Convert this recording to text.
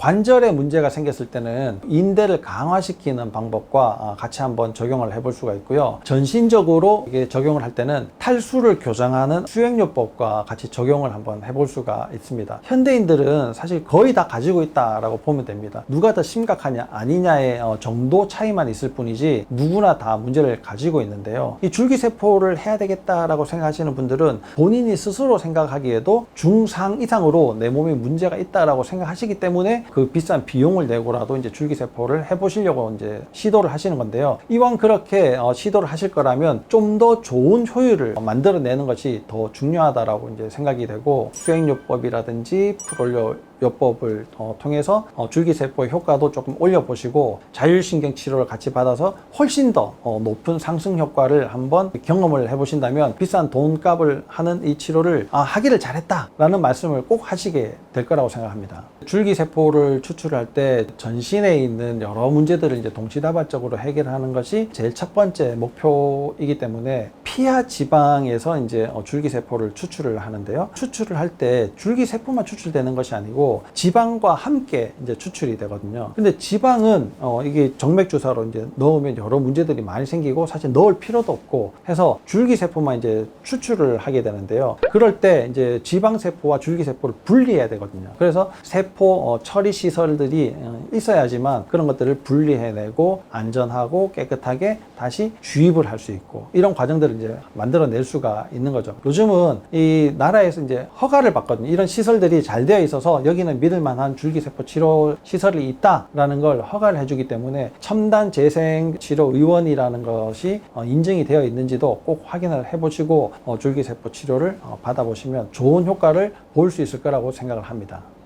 관절에 문제가 생겼을 때는 인대를 강화시키는 방법과 아, 같이 한번 적용을 해볼 수가 있고요. 전신적으로 이게 적용을 할 때는 탈수를 교정하는 수행요법과 같이 적용을 한번 해볼 수가 있습니다. 현대인들은 사실 거의 다 가지고 있다라고 보면 됩니다. 누가 더 심각하냐 아니냐의 어, 정도 차이만 있을 뿐이지 누구나 다 문제를 가지고 있는데요. 이 줄기세포를 해야 되겠다라고 생각하시는 분들은 본인이 스스로 생각하기에도 중상 이상으로 내 몸에 문제가 있다라고 생각하시기 때문에 그 비싼 비용을 내고라도 이제 줄기세포를 해보시려고 이제 시도를 하시는 건데요. 이왕 그렇게 어, 시도를 하실 거라면 좀 더 좋은 효율을 만들어내는 것이 더 중요하다라고 이제 생각이 되고 수행요법이라든지 프롤요 요법을 어, 통해서 어, 줄기세포의 효과도 조금 올려보시고 자율신경 치료를 같이 받아서 훨씬 더 어, 높은 상승 효과를 한번 경험을 해보신다면 비싼 돈값을 하는 이 치료를 아, 하기를 잘했다라는 말씀을 꼭 하시게 될 거라고 생각합니다. 줄기세포를 추출할 때 전신에 있는 여러 문제들을 이제 동시다발적으로 해결하는 것이 제일 첫 번째 목표이기 때문에 피하 지방에서 이제 어, 줄기세포를 추출을 하는데요. 추출을 할 때 줄기세포만 추출되는 것이 아니고 지방과 함께 이제 추출이 되거든요. 근데 지방은 어, 이게 정맥 주사로 이제 넣으면 여러 문제들이 많이 생기고 사실 넣을 필요도 없고 해서 줄기세포만 이제 추출을 하게 되는데요. 그럴 때 이제 지방세포와 줄기세포를 분리해야 되거든요. 그래서 세포 어, 처리 시설들이 어, 있어야지만 그런 것들을 분리해내고 안전하고 깨끗하게 다시 주입을 할 수 있고 이런 과정들을 이제 만들어낼 수가 있는 거죠. 요즘은 이 나라에서 이제 허가를 받거든요. 이런 시설들이 잘 되어 있어서 여기는 믿을 만한 줄기세포 치료 시설이 있다라는 걸 허가를 해주기 때문에 첨단 재생 치료 의원이라는 것이 어, 인증이 되어 있는지도 꼭 확인을 해보시고 어, 줄기세포 치료를 어, 받아보시면 좋은 효과를 볼 수 있을 거라고 생각을 합니다.